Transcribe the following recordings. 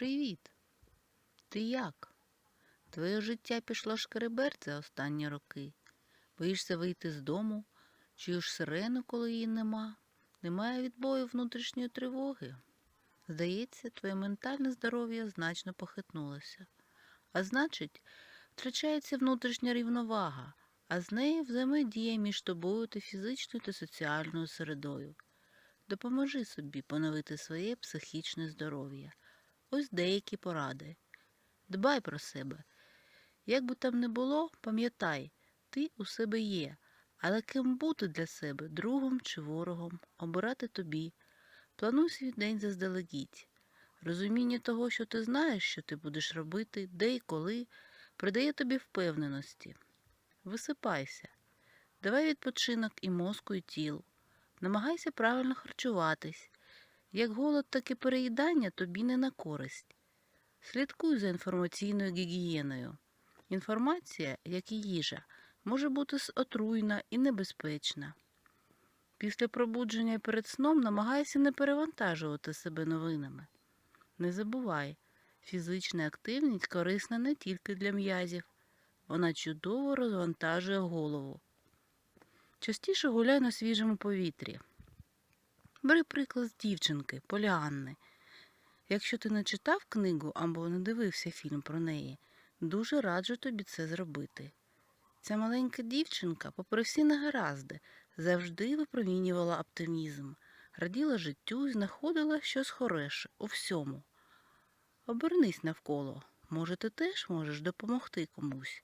Привіт. Ти як? Твоє життя пішло шкереберть за останні роки. Боїшся вийти з дому, чуєш сирену, коли її нема. Немає відбою внутрішньої тривоги. Здається, твоє ментальне здоров'я значно похитнулося. А значить, втрачається внутрішня рівновага, а з нею взаємодія між тобою та фізичною та соціальною середою. Допоможи собі поновити своє психічне здоров'я. Ось деякі поради. Дбай про себе. Як би там не було, пам'ятай, ти у себе є, але ким бути для себе, другом чи ворогом, обирати тобі. Плануй свій день заздалегідь. Розуміння того, що ти знаєш, що ти будеш робити, де і коли, придає тобі впевненості. Висипайся. Давай відпочинок і мозку, і тілу. Намагайся правильно харчуватись. Як голод, так і переїдання тобі не на користь. Слідкуй за інформаційною гігієною. Інформація, як і їжа, може бути отруйна і небезпечна. Після пробудження і перед сном намагайся не перевантажувати себе новинами. Не забувай, фізична активність корисна не тільки для м'язів, вона чудово розвантажує голову. Частіше гуляй на свіжому повітрі. Бери приклад з дівчинки, Поліанни. Якщо ти не читав книгу або не дивився фільм про неї, дуже раджу тобі це зробити. Ця маленька дівчинка, попри всі негаразди, завжди випромінювала оптимізм, раділа життю і знаходила щось хороше у всьому. Обернись навколо. Може, ти теж можеш допомогти комусь,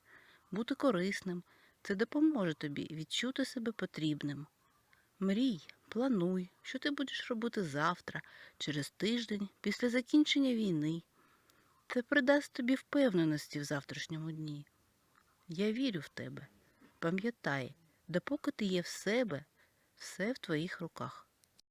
бути корисним. Це допоможе тобі відчути себе потрібним. Мрій, плануй, що ти будеш робити завтра, через тиждень, після закінчення війни. Це придасть тобі впевненості в завтрашньому дні. Я вірю в тебе. Пам'ятай, допоки ти є в себе, все в твоїх руках.